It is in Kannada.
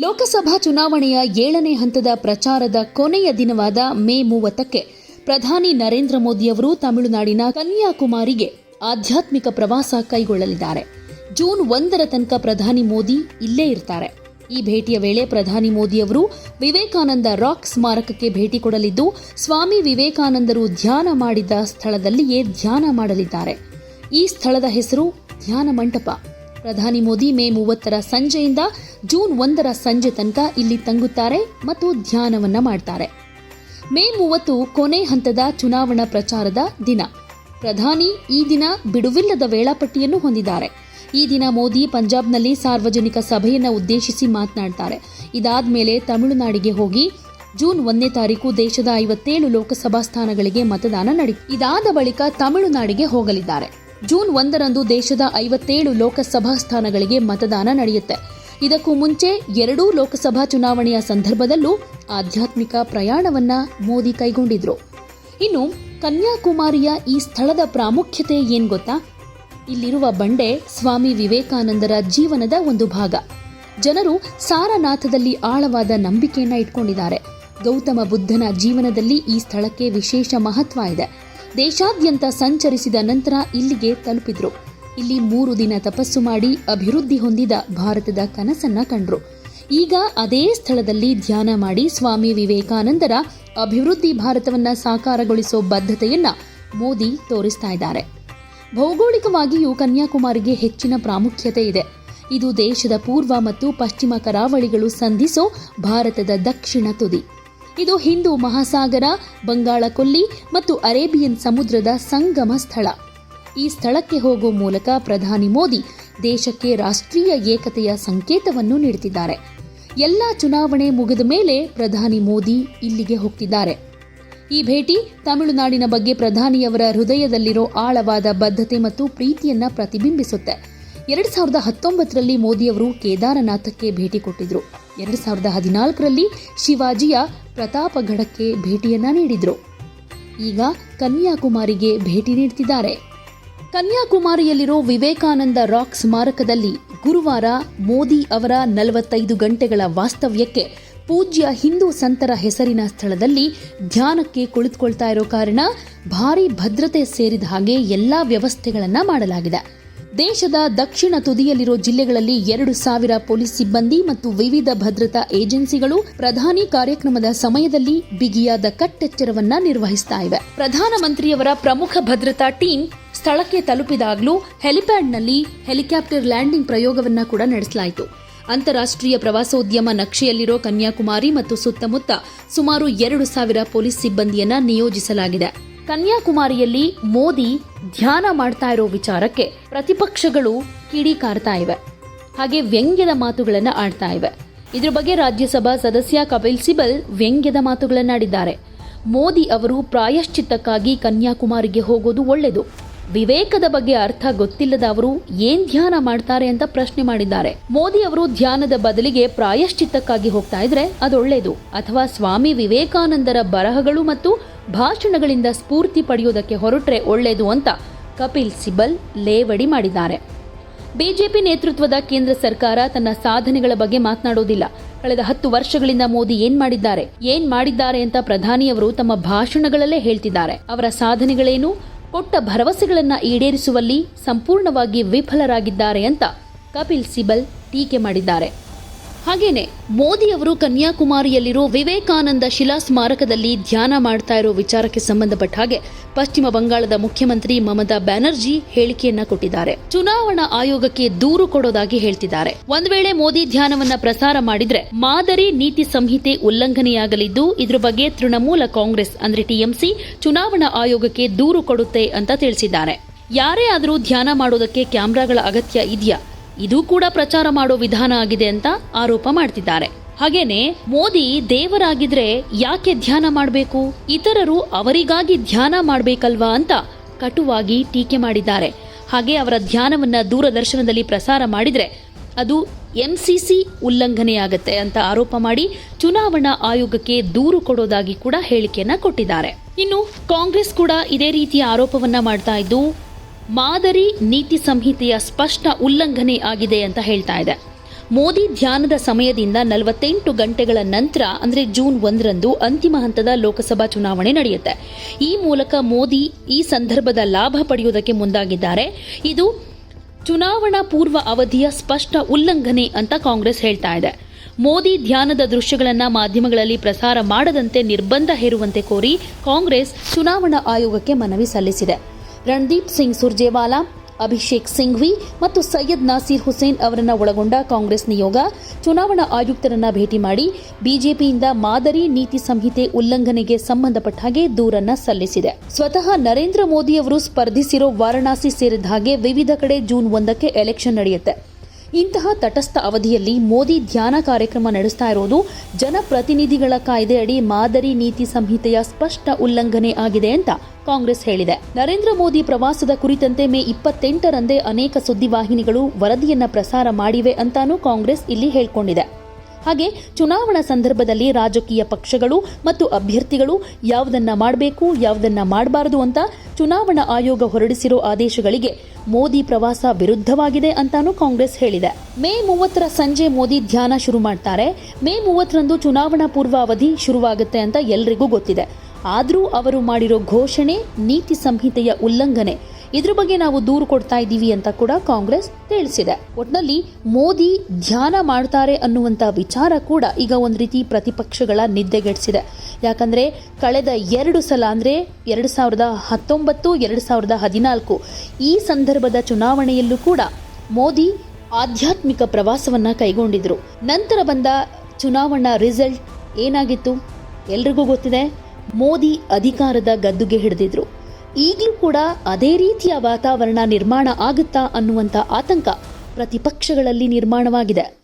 ಲೋಕಸಭಾ ಚುನಾವಣೆಯ ಏಳನೇ ಹಂತದ ಪ್ರಚಾರದ ಕೊನೆಯ ದಿನವಾದ ಮೇ ಮೂವತ್ತಕ್ಕೆ ಪ್ರಧಾನಿ ನರೇಂದ್ರ ಮೋದಿಯವರು ತಮಿಳುನಾಡಿನ ಕನ್ಯಾಕುಮಾರಿಗೆ ಆಧ್ಯಾತ್ಮಿಕ ಪ್ರವಾಸ ಕೈಗೊಳ್ಳಲಿದ್ದಾರೆ. ಜೂನ್ ಒಂದರ ತನಕ ಪ್ರಧಾನಿ ಮೋದಿ ಇಲ್ಲೇ ಇರ್ತಾರೆ. ಈ ಭೇಟಿಯ ವೇಳೆ ಪ್ರಧಾನಿ ಮೋದಿಯವರು ವಿವೇಕಾನಂದ ರಾಕ್ ಸ್ಮಾರಕಕ್ಕೆ ಭೇಟಿ ಕೊಡಲಿದ್ದು, ಸ್ವಾಮಿ ವಿವೇಕಾನಂದರು ಧ್ಯಾನ ಮಾಡಿದ ಸ್ಥಳದಲ್ಲಿಯೇ ಧ್ಯಾನ ಮಾಡಲಿದ್ದಾರೆ. ಈ ಸ್ಥಳದ ಹೆಸರು ಧ್ಯಾನ ಮಂಟಪ. ಪ್ರಧಾನಿ ಮೋದಿ ಮೇ ಮೂವತ್ತರ ಸಂಜೆಯಿಂದ ಜೂನ್ ಒಂದರ ಸಂಜೆ ತನಕ ಇಲ್ಲಿ ತಂಗುತ್ತಾರೆ ಮತ್ತು ಧ್ಯಾನವನ್ನ ಮಾಡ್ತಾರೆ. ಮೇ ಮೂವತ್ತು ಕೊನೆ ಹಂತದ ಚುನಾವಣಾ ಪ್ರಚಾರದ ದಿನ. ಪ್ರಧಾನಿ ಈ ದಿನ ಬಿಡುವಿಲ್ಲದ ವೇಳಾಪಟ್ಟಿಯನ್ನು ಹೊಂದಿದ್ದಾರೆ. ಈ ದಿನ ಮೋದಿ ಪಂಜಾಬ್ನಲ್ಲಿ ಸಾರ್ವಜನಿಕ ಸಭೆಯನ್ನು ಉದ್ದೇಶಿಸಿ ಮಾತನಾಡ್ತಾರೆ. ಇದಾದ ಮೇಲೆ ತಮಿಳುನಾಡಿಗೆ ಹೋಗಿ ಜೂನ್ ಒಂದನೇ ತಾರೀಕು ದೇಶದ ಐವತ್ತೇಳು ಲೋಕಸಭಾ ಸ್ಥಾನಗಳಿಗೆ ಮತದಾನ ನಡೆಯಿತು. ಇದಾದ ಬಳಿಕ ತಮಿಳುನಾಡಿಗೆ ಹೋಗಲಿದ್ದಾರೆ. ಜೂನ್ ಒಂದರಂದು ದೇಶದ ಐವತ್ತೇಳು ಲೋಕಸಭಾ ಸ್ಥಾನಗಳಿಗೆ ಮತದಾನ ನಡೆಯುತ್ತೆ. ಇದಕ್ಕೂ ಮುಂಚೆ ಎರಡೂ ಲೋಕಸಭಾ ಚುನಾವಣೆಯ ಸಂದರ್ಭದಲ್ಲೂ ಆಧ್ಯಾತ್ಮಿಕ ಪ್ರಯಾಣವನ್ನ ಮೋದಿ ಕೈಗೊಂಡಿದ್ರು. ಇನ್ನು ಕನ್ಯಾಕುಮಾರಿಯ ಈ ಸ್ಥಳದ ಪ್ರಾಮುಖ್ಯತೆ ಏನ್ ಗೊತ್ತಾ? ಇಲ್ಲಿರುವ ಬಂಡೆ ಸ್ವಾಮಿ ವಿವೇಕಾನಂದರ ಜೀವನದ ಒಂದು ಭಾಗ. ಜನರು ಸಾರನಾಥದಲ್ಲಿ ಆಳವಾದ ನಂಬಿಕೆಯನ್ನ ಇಟ್ಕೊಂಡಿದ್ದಾರೆ. ಗೌತಮ ಬುದ್ಧನ ಜೀವನದಲ್ಲಿ ಈ ಸ್ಥಳಕ್ಕೆ ವಿಶೇಷ ಮಹತ್ವ ಇದೆ. ದೇಶಾದ್ಯಂತ ಸಂಚರಿಸಿದ ನಂತರ ಇಲ್ಲಿಗೆ ತಲುಪಿದ್ರು. ಇಲ್ಲಿ ಮೂರು ದಿನ ತಪಸ್ಸು ಮಾಡಿ ಅಭಿವೃದ್ಧಿ ಹೊಂದಿದ ಭಾರತದ ಕನಸನ್ನ ಕಂಡ್ರು. ಈಗ ಅದೇ ಸ್ಥಳದಲ್ಲಿ ಧ್ಯಾನ ಮಾಡಿ ಸ್ವಾಮಿ ವಿವೇಕಾನಂದರ ಅಭಿವೃದ್ಧಿ ಭಾರತವನ್ನ ಸಾಕಾರಗೊಳಿಸೋ ಬದ್ಧತೆಯನ್ನ ಮೋದಿ ತೋರಿಸ್ತಾ ಇದ್ದಾರೆ. ಭೌಗೋಳಿಕವಾಗಿಯೂ ಕನ್ಯಾಕುಮಾರಿಗೆ ಹೆಚ್ಚಿನ ಪ್ರಾಮುಖ್ಯತೆ ಇದೆ. ಇದು ದೇಶದ ಪೂರ್ವ ಮತ್ತು ಪಶ್ಚಿಮ ಕರಾವಳಿಗಳು ಸಂಧಿಸೋ ಭಾರತದ ದಕ್ಷಿಣ ತುದಿ. ಇದು ಹಿಂದೂ ಮಹಾಸಾಗರ, ಬಂಗಾಳ ಕೊಲ್ಲಿ ಮತ್ತು ಅರೇಬಿಯನ್ ಸಮುದ್ರದ ಸಂಗಮ ಸ್ಥಳ. ಈ ಸ್ಥಳಕ್ಕೆ ಹೋಗುವ ಮೂಲಕ ಪ್ರಧಾನಿ ಮೋದಿ ದೇಶಕ್ಕೆ ರಾಷ್ಟ್ರೀಯ ಏಕತೆಯ ಸಂಕೇತವನ್ನು ನೀಡುತ್ತಿದ್ದಾರೆ. ಎಲ್ಲ ಚುನಾವಣೆ ಮುಗಿದ ಮೇಲೆ ಪ್ರಧಾನಿ ಮೋದಿ ಇಲ್ಲಿಗೆ ಹೋಗ್ತಿದ್ದಾರೆ. ಈ ಭೇಟಿ ತಮಿಳುನಾಡಿನ ಬಗ್ಗೆ ಪ್ರಧಾನಿಯವರ ಹೃದಯದಲ್ಲಿರೋ ಆಳವಾದ ಬದ್ಧತೆ ಮತ್ತು ಪ್ರೀತಿಯನ್ನ ಪ್ರತಿಬಿಂಬಿಸುತ್ತೆ. ಎರಡ್ ಸಾವಿರದ ಹತ್ತೊಂಬತ್ತರಲ್ಲಿ ಮೋದಿಯವರು ಕೇದಾರನಾಥಕ್ಕೆ ಭೇಟಿ ಕೊಟ್ಟಿದ್ದರು ಎರಡು ಸಾವಿರದ ಹದಿನಾಲ್ಕರಲ್ಲಿ ಶಿವಾಜಿಯ ಪ್ರತಾಪಗಢಕ್ಕೆ ಭೇಟಿಯನ್ನ ನೀಡಿದರು. ಈಗ ಕನ್ಯಾಕುಮಾರಿಗೆ ಭೇಟಿ ನೀಡ್ತಿದ್ದಾರೆ. ಕನ್ಯಾಕುಮಾರಿಯಲ್ಲಿರೋ ವಿವೇಕಾನಂದ ರಾಕ್ ಸ್ಮಾರಕದಲ್ಲಿ ಗುರುವಾರ ಮೋದಿ ಅವರ ನಲವತ್ತೈದು ಗಂಟೆಗಳ ವಾಸ್ತವ್ಯಕ್ಕೆ ಪೂಜ್ಯ ಹಿಂದೂ ಸಂತರ ಹೆಸರಿನ ಸ್ಥಳದಲ್ಲಿ ಧ್ಯಾನಕ್ಕೆ ಕುಳಿತುಕೊಳ್ತಾ ಇರೋ ಕಾರಣ ಭಾರೀ ಭದ್ರತೆ ಸೇರಿದ ಹಾಗೆ ಎಲ್ಲಾ ವ್ಯವಸ್ಥೆಗಳನ್ನು ಮಾಡಲಾಗಿದೆ. ದೇಶದ ದಕ್ಷಿಣ ತುದಿಯಲ್ಲಿರೋ ಜಿಲ್ಲೆಗಳಲ್ಲಿ ಎರಡು ಸಾವಿರ ಪೊಲೀಸ್ ಸಿಬ್ಬಂದಿ ಮತ್ತು ವಿವಿಧ ಭದ್ರತಾ ಏಜೆನ್ಸಿಗಳು ಪ್ರಧಾನಿ ಕಾರ್ಯಕ್ರಮದ ಸಮಯದಲ್ಲಿ ಬಿಗಿಯಾದ ಕಟ್ಟೆಚ್ಚರವನ್ನ ನಿರ್ವಹಿಸ್ತಾ ಇವೆ. ಪ್ರಧಾನಮಂತ್ರಿಯವರ ಪ್ರಮುಖ ಭದ್ರತಾ ಟೀಮ್ ಸ್ಥಳಕ್ಕೆ ತಲುಪಿದಾಗಲೂ ಹೆಲಿಪ್ಯಾಡ್ನಲ್ಲಿ ಹೆಲಿಕಾಪ್ಟರ್ ಲ್ಯಾಂಡಿಂಗ್ ಪ್ರಯೋಗವನ್ನ ಕೂಡ ನಡೆಸಲಾಯಿತು. ಅಂತಾರಾಷ್ಟ್ರೀಯ ಪ್ರವಾಸೋದ್ಯಮ ನಕ್ಷೆಯಲ್ಲಿರೋ ಕನ್ಯಾಕುಮಾರಿ ಮತ್ತು ಸುತ್ತಮುತ್ತ ಸುಮಾರು ಎರಡು ಸಾವಿರ ಪೊಲೀಸ್ ಸಿಬ್ಬಂದಿಯನ್ನ ನಿಯೋಜಿಸಲಾಗಿದೆ. ಕನ್ಯಾಕುಮಾರಿಯಲ್ಲಿ ಮೋದಿ ಧ್ಯಾನ ಮಾಡ್ತಾ ಇರೋ ವಿಚಾರಕ್ಕೆ ಪ್ರತಿಪಕ್ಷಗಳು ಕಿಡಿಕಾರ್ತಾ ಇವೆ. ಹಾಗೆ ವ್ಯಂಗ್ಯದ ಮಾತುಗಳನ್ನು ಆಡ್ತಾ ಇವೆ. ಇದ್ರ ಬಗ್ಗೆ ರಾಜ್ಯಸಭಾ ಸದಸ್ಯ ಕಪಿಲ್ ಸಿಬಲ್ ವ್ಯಂಗ್ಯದ ಮಾತುಗಳನ್ನಾಡಿದ್ದಾರೆ. ಮೋದಿ ಅವರು ಪ್ರಾಯಶ್ಚಿತ್ತಕ್ಕಾಗಿ ಕನ್ಯಾಕುಮಾರಿಗೆ ಹೋಗೋದು ಒಳ್ಳೆಯದು ವಿವೇಕದ ಬಗ್ಗೆ ಅರ್ಥ ಗೊತ್ತಿಲ್ಲದ ಅವರು ಏನ್ ಧ್ಯಾನ ಮಾಡ್ತಾರೆ ಅಂತ ಪ್ರಶ್ನೆ ಮಾಡಿದ್ದಾರೆ. ಮೋದಿ ಅವರು ಧ್ಯಾನದ ಬದಲಿಗೆ ಪ್ರಾಯಶ್ಚಿತ್ತಕ್ಕಾಗಿ ಹೋಗ್ತಾ ಇದ್ರೆ ಅದೊಳ್ಳೇದು. ಅಥವಾ ಸ್ವಾಮಿ ವಿವೇಕಾನಂದರ ಬರಹಗಳು ಮತ್ತು ಭಾಷಣಗಳಿಂದ ಸ್ಫೂರ್ತಿ ಪಡೆಯುವುದಕ್ಕೆ ಹೊರಟ್ರೆ ಒಳ್ಳೆಯದು ಅಂತ ಕಪಿಲ್ ಸಿಬಲ್ ಲೇವಡಿ ಮಾಡಿದ್ದಾರೆ. ಬಿಜೆಪಿ ನೇತೃತ್ವದ ಕೇಂದ್ರ ಸರ್ಕಾರ ತನ್ನ ಸಾಧನೆಗಳ ಬಗ್ಗೆ ಮಾತನಾಡೋದಿಲ್ಲ ಕಳೆದ ಹತ್ತು ವರ್ಷಗಳಿಂದ ಮೋದಿ ಏನ್ ಮಾಡಿದ್ದಾರೆ ಏನ್ ಮಾಡಿದ್ದಾರೆ ಅಂತ ಪ್ರಧಾನಿಯವರು ತಮ್ಮ ಭಾಷಣಗಳಲ್ಲೇ ಹೇಳ್ತಿದ್ದಾರೆ. ಅವರ ಸಾಧನೆಗಳೇನು ಕೊಟ್ಟ ಭರವಸೆಗಳನ್ನು ಈಡೇರಿಸುವಲ್ಲಿ ಸಂಪೂರ್ಣವಾಗಿ ವಿಫಲರಾಗಿದ್ದಾರೆ ಅಂತ ಕಪಿಲ್ ಸಿಬಲ್ ಟೀಕೆ ಮಾಡಿದ್ದಾರೆ. ಹಾಗೇನೆ, ಮೋದಿ ಅವರು ಕನ್ಯಾಕುಮಾರಿಯಲ್ಲಿರೋ ವಿವೇಕಾನಂದ ಶಿಲಾ ಸ್ಮಾರಕದಲ್ಲಿ ಧ್ಯಾನ ಮಾಡ್ತಾ ಇರೋ ವಿಚಾರಕ್ಕೆ ಸಂಬಂಧಪಟ್ಟ ಹಾಗೆ ಪಶ್ಚಿಮ ಬಂಗಾಳದ ಮುಖ್ಯಮಂತ್ರಿ ಮಮತಾ ಬ್ಯಾನರ್ಜಿ ಹೇಳಿಕೆಯನ್ನ ಕೊಟ್ಟಿದ್ದಾರೆ. ಚುನಾವಣಾ ಆಯೋಗಕ್ಕೆ ದೂರು ಕೊಡೋದಾಗಿ ಹೇಳ್ತಿದ್ದಾರೆ. ಒಂದ್ ವೇಳೆ ಮೋದಿ ಧ್ಯಾನವನ್ನ ಪ್ರಸಾರ ಮಾಡಿದ್ರೆ ಮಾದರಿ ನೀತಿ ಸಂಹಿತೆ ಉಲ್ಲಂಘನೆಯಾಗಲಿದ್ದು, ಇದ್ರ ಬಗ್ಗೆ ತೃಣಮೂಲ ಕಾಂಗ್ರೆಸ್ ಅಂದ್ರೆ ಟಿಎಂಸಿ ಚುನಾವಣಾ ಆಯೋಗಕ್ಕೆ ದೂರು ಕೊಡುತ್ತೆ ಅಂತ ತಿಳಿಸಿದ್ದಾರೆ. ಯಾರೇ ಆದರೂ ಧ್ಯಾನ ಮಾಡೋದಕ್ಕೆ ಕ್ಯಾಮ್ರಾಗಳ ಅಗತ್ಯ ಇದೆಯಾ? ಇದು ಕೂಡ ಪ್ರಚಾರ ಮಾಡೋ ವಿಧಾನ ಆಗಿದೆ ಅಂತ ಆರೋಪ ಮಾಡ್ತಿದ್ದಾರೆ. ಹಾಗೇನೆ ಮೋದಿ ದೇವರಾಗಿದ್ರೆ ಯಾಕೆ ಧ್ಯಾನ ಮಾಡಬೇಕು? ಇತರರು ಅವರಿಗಾಗಿ ಧ್ಯಾನ ಮಾಡಬೇಕಲ್ವಾ ಅಂತ ಕಟುವಾಗಿ ಟೀಕೆ ಮಾಡಿದ್ದಾರೆ. ಹಾಗೆ ಅವರ ಧ್ಯಾನವನ್ನ ದೂರದರ್ಶನದಲ್ಲಿ ಪ್ರಸಾರ ಮಾಡಿದ್ರೆ ಅದು ಎಂಸಿಸಿ ಉಲ್ಲಂಘನೆಯಾಗತ್ತೆ ಅಂತ ಆರೋಪ ಮಾಡಿ ಚುನಾವಣಾ ಆಯೋಗಕ್ಕೆ ದೂರು ಕೊಡೋದಾಗಿ ಕೂಡ ಹೇಳಿಕೆಯನ್ನ ಕೊಟ್ಟಿದ್ದಾರೆ. ಇನ್ನು ಕಾಂಗ್ರೆಸ್ ಕೂಡ ಇದೇ ರೀತಿಯ ಆರೋಪವನ್ನ ಮಾಡ್ತಾ ಇದ್ದು ಮಾದರಿ ನೀತಿ ಸಂಹಿತೆಯ ಸ್ಪಷ್ಟ ಉಲ್ಲಂಘನೆ ಆಗಿದೆ ಅಂತ ಹೇಳ್ತಾ ಇದೆ. ಮೋದಿ ಧ್ಯಾನದ ಸಮಯದಿಂದ ನಲವತ್ತೆಂಟು ಗಂಟೆಗಳ ನಂತರ, ಅಂದರೆ ಜೂನ್ ಒಂದರಂದು ಅಂತಿಮ ಹಂತದ ಲೋಕಸಭಾ ಚುನಾವಣೆ ನಡೆಯುತ್ತೆ. ಈ ಮೂಲಕ ಮೋದಿ ಈ ಸಂದರ್ಭದ ಲಾಭ ಪಡೆಯುವುದಕ್ಕೆ ಮುಂದಾಗಿದ್ದಾರೆ. ಇದು ಚುನಾವಣಾ ಪೂರ್ವ ಅವಧಿಯ ಸ್ಪಷ್ಟ ಉಲ್ಲಂಘನೆ ಅಂತ ಕಾಂಗ್ರೆಸ್ ಹೇಳ್ತಾ ಇದೆ. ಮೋದಿ ಧ್ಯಾನದ ದೃಶ್ಯಗಳನ್ನು ಮಾಧ್ಯಮಗಳಲ್ಲಿ ಪ್ರಸಾರ ಮಾಡದಂತೆ ನಿರ್ಬಂಧ ಹೇರುವಂತೆ ಕೋರಿ ಕಾಂಗ್ರೆಸ್ ಚುನಾವಣಾ ಆಯೋಗಕ್ಕೆ ಮನವಿ ಸಲ್ಲಿಸಿದೆ. ರಣದೀಪ್ ಸಿಂಗ್ ಸುರ್ಜೇವಾಲಾ, ಅಭಿಷೇಕ್ ಸಿಂಘ್ವಿ ಮತ್ತು ಸೈಯದ್ ನಾಸೀರ್ ಹುಸೇನ್ ಅವರನ್ನು ಒಳಗೊಂಡ ಕಾಂಗ್ರೆಸ್ ನಿಯೋಗ ಚುನಾವಣಾ ಆಯುಕ್ತರನ್ನು ಭೇಟಿ ಮಾಡಿ ಬಿಜೆಪಿಯಿಂದ ಮಾದರಿ ನೀತಿ ಸಂಹಿತೆ ಉಲ್ಲಂಘನೆಗೆ ಸಂಬಂಧಪಟ್ಟ ಹಾಗೆ ದೂರನ್ನ ಸಲ್ಲಿಸಿದೆ. ಸ್ವತಃ ನರೇಂದ್ರ ಮೋದಿ ಅವರು ಸ್ಪರ್ಧಿಸಿರೋ ವಾರಣಾಸಿ ಸೇರಿದ ಹಾಗೆ ವಿವಿಧ ಕಡೆ ಜೂನ್ ಒಂದಕ್ಕೆ ಎಲೆಕ್ಷನ್ ನಡೆಯುತ್ತೆ. ಇಂತಹ ತಟಸ್ಥ ಅವಧಿಯಲ್ಲಿ ಮೋದಿ ಧ್ಯಾನ ಕಾರ್ಯಕ್ರಮ ನಡೆಸ್ತಾ ಇರೋದು ಜನಪ್ರತಿನಿಧಿಗಳ ಕಾಯ್ದೆಯಡಿ ಮಾದರಿ ನೀತಿ ಸಂಹಿತೆಯ ಸ್ಪಷ್ಟ ಉಲ್ಲಂಘನೆ ಆಗಿದೆ ಅಂತ ಕಾಂಗ್ರೆಸ್ ಹೇಳಿದೆ. ನರೇಂದ್ರ ಮೋದಿ ಪ್ರವಾಸದ ಕುರಿತಂತೆ ಮೇ ಇಪ್ಪತ್ತೆಂಟರಂದೇ ಅನೇಕ ಸುದ್ದಿವಾಹಿನಿಗಳು ವರದಿಯನ್ನ ಪ್ರಸಾರ ಮಾಡಿವೆ ಅಂತಾನೂ ಕಾಂಗ್ರೆಸ್ ಇಲ್ಲಿ ಹೇಳ್ಕೊಂಡಿದೆ. ಹಾಗೆ ಚುನಾವಣಾ ಸಂದರ್ಭದಲ್ಲಿ ರಾಜಕೀಯ ಪಕ್ಷಗಳು ಮತ್ತು ಅಭ್ಯರ್ಥಿಗಳು ಯಾವುದನ್ನ ಮಾಡಬೇಕು, ಯಾವುದನ್ನ ಮಾಡಬಾರದು ಅಂತ ಚುನಾವಣಾ ಆಯೋಗ ಹೊರಡಿಸಿರೋ ಆದೇಶಗಳಿಗೆ ಮೋದಿ ಪ್ರವಾಸ ವಿರುದ್ಧವಾಗಿದೆ ಅಂತಾನೂ ಕಾಂಗ್ರೆಸ್ ಹೇಳಿದೆ. ಮೇ ಮೂವತ್ತರ ಸಂಜೆ ಮೋದಿ ಧ್ಯಾನ ಶುರು ಮಾಡ್ತಾರೆ. ಮೇ ಮೂವತ್ತರಂದು ಚುನಾವಣಾ ಪೂರ್ವ ಅವಧಿ ಶುರುವಾಗುತ್ತೆ ಅಂತ ಎಲ್ರಿಗೂ ಗೊತ್ತಿದೆ. ಆದರೂ ಅವರು ಮಾಡಿರೋ ಘೋಷಣೆ, ನೀತಿ ಸಂಹಿತೆಯ ಉಲ್ಲಂಘನೆ. ಇದ್ರ ಬಗ್ಗೆ ನಾವು ದೂರು ಕೊಡ್ತಾ ಇದ್ದೀವಿ ಅಂತ ಕೂಡ ಕಾಂಗ್ರೆಸ್ ತಿಳಿಸಿದೆ. ಒಟ್ನಲ್ಲಿ ಮೋದಿ ಧ್ಯಾನ ಮಾಡ್ತಾರೆ ಅನ್ನುವಂಥ ವಿಚಾರ ಕೂಡ ಈಗ ಒಂದು ರೀತಿ ಪ್ರತಿಪಕ್ಷಗಳ ನಿದ್ದೆಗೆಡಿಸಿದೆ. ಯಾಕಂದ್ರೆ ಕಳೆದ ಎರಡು ಸಲ ಅಂದ್ರೆ ಎರಡು ಸಾವಿರದ ಹತ್ತೊಂಬತ್ತು, ಎರಡು ಸಾವಿರದ ಹದಿನಾಲ್ಕು ಈ ಸಂದರ್ಭದ ಚುನಾವಣೆಯಲ್ಲೂ ಕೂಡ ಮೋದಿ ಆಧ್ಯಾತ್ಮಿಕ ಪ್ರವಾಸವನ್ನ ಕೈಗೊಂಡಿದ್ರು. ನಂತರ ಬಂದ ಚುನಾವಣಾ ರಿಸಲ್ಟ್ ಏನಾಗಿತ್ತು? ಎಲ್ರಿಗೂ ಗೊತ್ತಿದೆ, ಮೋದಿ ಅಧಿಕಾರದ ಗದ್ದುಗೆ ಹಿಡಿದಿದ್ರು. ಈಗಲೂ ಕೂಡ ಅದೇ ರೀತಿಯ ವಾತಾವರಣ ನಿರ್ಮಾಣ ಆಗುತ್ತಾ ಅನ್ನುವಂಥ ಆತಂಕ ಪ್ರತಿಪಕ್ಷಗಳಲ್ಲಿ ನಿರ್ಮಾಣವಾಗಿದೆ.